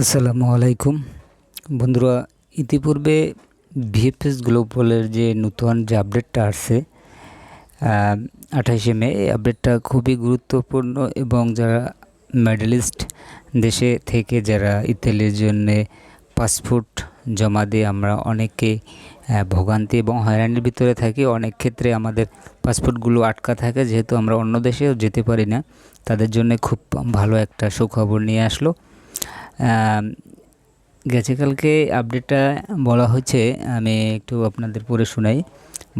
আসসালামু আলাইকুম। বন্ধুরা, ইতিপূর্বে ভিএফএস গ্লোবালের যে নতুন যে আপডেটটা আসছে আঠাশে মে, এই আপডেটটা খুবই গুরুত্বপূর্ণ এবং যারা মেডেলিস্ট দেশে থেকে যারা ইতালির জন্যে পাসপোর্ট জমা দিয়ে আমরা অনেকে ভোগান্তি এবং হয়রানির ভিতরে থাকি, অনেক ক্ষেত্রে আমাদের পাসপোর্টগুলো আটকা থাকে, যেহেতু আমরা অন্য দেশেও যেতে পারি না, তাদের জন্য খুব ভালো একটা সুখবর নিয়ে আসলো। গেছে কালকে আপডেটটা বলা হয়েছে, আমি একটু আপনাদের পড়ে শোনাই।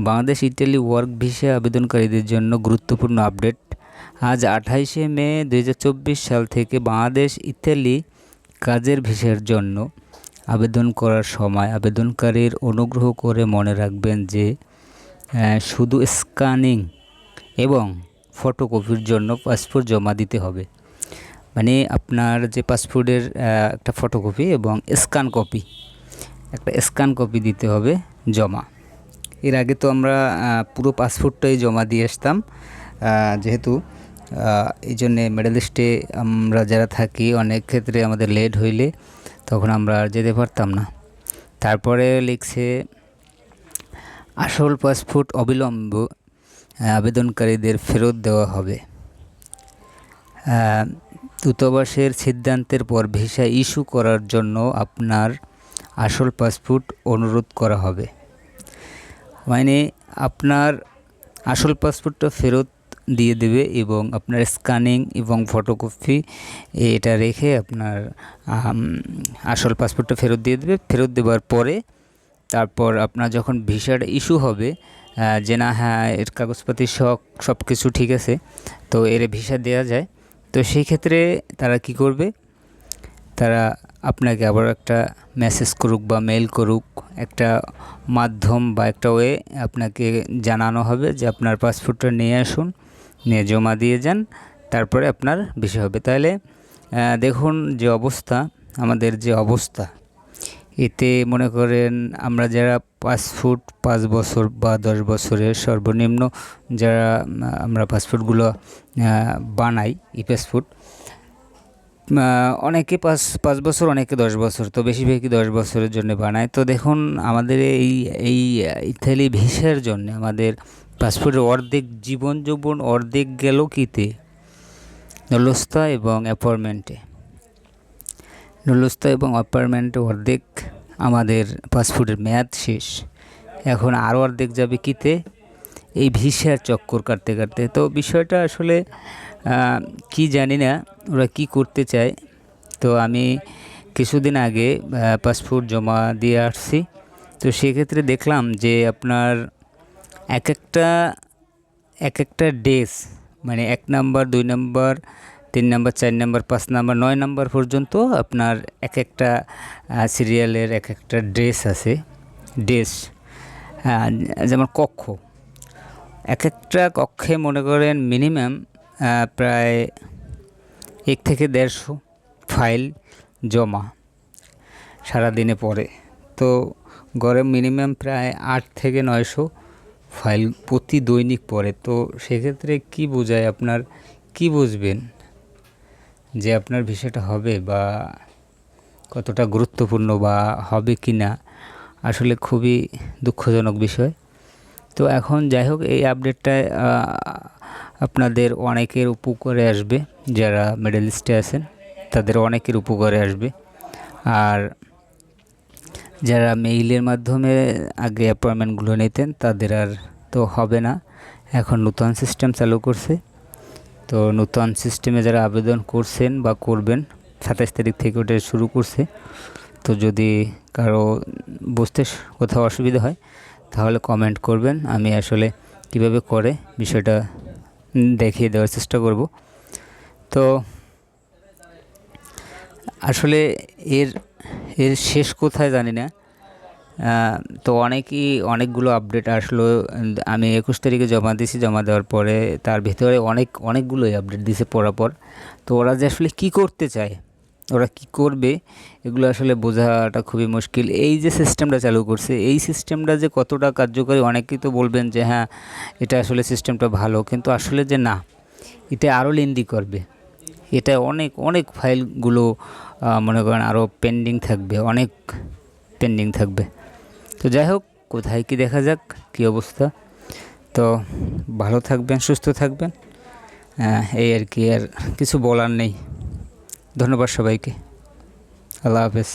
বাংলাদেশ ইটালি ওয়ার্ক ভিসা আবেদনকারীদের জন্য গুরুত্বপূর্ণ আপডেট আজ আঠাইশে মে দু হাজার চব্বিশ সাল থেকে বাংলাদেশ, ইতালি কাজের ভিসার জন্য আবেদন করার সময় আবেদনকারীর অনুগ্রহ করে মনে রাখবেন যে শুধু স্ক্যানিং এবং ফটোকপির জন্য পাসপোর্ট জমা দিতে হবে। মানে আপনার যে পাসপোর্টের একটা ফটোকপি এবং স্ক্যান কপি একটা স্ক্যান কপি দিতে হবে জমা। এর আগে তো আমরা পুরো পাসপোর্টটাই জমা দিয়ে আসতাম। যেহেতু এই জন্যে মেডেল লিস্টে আমরা যারা থাকি, অনেক ক্ষেত্রে আমাদের লেট হইলে তখন আমরা আর যেতে পারতাম না। তারপরে লিখছে, আসল পাসপোর্ট অবিলম্ব আবেদনকারীদের ফেরত দেওয়া হবে। দূতাবাসের সিদ্ধান্তের পর ভিসা ইস্যু করার জন্য আপনার আসল পাসপোর্ট অনুরোধ করা হবে। মানে আপনার আসল পাসপোর্টটা ফেরত দিয়ে দেবে এবং আপনার স্ক্যানিং এবং ফটোকপি এটা রেখে আপনার আসল পাসপোর্টটা ফেরত দিয়ে দেবে। ফেরত দেওয়ার পরে তারপর আপনার যখন ভিসাটা ইস্যু হবে যে না হ্যাঁ এর কাগজপাতি সব সব কিছু ঠিক আছে, তো এর ভিসা দেওয়া যায়। তো সেই ক্ষেত্রে তারা কি করবে? তারা আপনাকে আবার একটা মেসেজ করুক বা মেল করুক, একটা মাধ্যম বা একটা ওয়ে আপনাকে জানানো হবে যে আপনার পাসপোর্টটা নিয়ে আসুন, নিয়ে জমা দিয়ে যান, তারপরে আপনার বিষয় হবে। তাহলে দেখুন যে অবস্থা, আমাদের যে অবস্থা এতে মনে করেন আমরা যারা পাঁচ ফুট পাঁচ বছর বা দশ বছরের সর্বনিম্ন যারা আমরা পাসপোর্টগুলো বানাই ই পাসপোর্ট অনেকে পাঁচ পাঁচ বছর, অনেকে দশ বছর, তো বেশিরভাগই দশ বছরের জন্য বানায়। তো দেখুন, আমাদের এই এই ইতালি ভিসার জন্য আমাদের পাসপোর্টের অর্ধেক জীবন যৌবন অর্ধেক গেল কিতে নলস্তা এবং অ্যাপয়েন্টমেন্টে নলস্তা এবং অ্যাপার্টমেন্টে অর্ধেক আমাদের পাসপোর্টের মেয়াদ শেষ। এখন আরও অর্ধেক যাবে কিতে? এই ভিসার চক্কর কাটতে কাটতে। তো বিষয়টা আসলে কি জানি না, ওরা কি করতে চায়। তো আমি কিছুদিন আগে পাসপোর্ট জমা দিয়ে আসছি। তো সেক্ষেত্রে দেখলাম যে আপনার এক একটা এক একটা ডেস মানে এক নাম্বার, দুই নাম্বার তিন নাম্বার, চার নাম্বার, পাঁচ নাম্বার, নয় নাম্বার পর্যন্ত আপনার এক একটা সিরিয়ালের এক একটা ড্রেস আছে ড্রেস যেমন কক্ষ। এক একটা কক্ষে মনে করেন মিনিমাম প্রায় এক থেকে দেড়শো ফাইল জমা সারাদিনে পড়ে। তো গড়ে মিনিমাম প্রায় আট থেকে নয়শো ফাইল প্রতি দৈনিক পড়ে। তো সেক্ষেত্রে কি বোঝায় আপনার? কি বুঝবেন? যে আপনার বিষয়টা হবে বা কতটা গুরুত্বপূর্ণ বা হবে কি না আসলে খুবই দুঃখজনক বিষয়। তো এখন যাই হোক এই আপডেটটায় আহ, আপনাদের অনেকের উপকারে আসবে। যারা মেডেলিস্টে আছেন তাদের অনেকের উপকারে আসবে। আর যারা মেইলের মাধ্যমে আগে অ্যাপয়েন্টমেন্টগুলো নিতেন তাদের আর তো হবে না। এখন নতুন সিস্টেম চালু করছে। তো নতুন সিস্টেমে যারা আবেদন করছেন বা করবেন, সাতাশ তারিখ থেকে ওটা শুরু করছে। তো যদি কারও বুঝতে কোথাও অসুবিধা হয়, তাহলে কমেন্ট করবেন। আমি আসলে কীভাবে করে বিষয়টা দেখিয়ে দেওয়ার চেষ্টা করব। তো আসলে এর এর শেষ কোথায় জানি না। তো অনেকই, অনেকগুলো আপডেট আসলো। আমি একুশ তারিখে জমা দিয়েছি, জমা দেওয়ার পরে তার ভিতরে অনেক, অনেকগুলোই আপডেট দিছে পরাপর তো ওরা যে আসলে কী করতে চায়, ওরা কি করবে, এগুলো আসলে বোঝাটা খুবই মুশকিল। এই যে সিস্টেমটা চালু করছে, এই সিস্টেমটা যে কতটা কার্যকরী, অনেকেই তো বলবেন যে হ্যাঁ এটা আসলে সিস্টেমটা ভালো, কিন্তু আসলে যে না, এটা আরও লেন্দি করবে। এটা অনেক অনেক ফাইলগুলো মনে করেন আরও পেন্ডিং থাকবে, অনেক পেন্ডিং থাকবে। তো যাই হোক, কোথায় কি দেখা যাক, কী অবস্থা। তো ভালো থাকবেন, সুস্থ থাকবেন। এই আর কি, আর কিছু বলার নেই। ধন্যবাদ সবাইকে। আল্লাহ হাফেজ।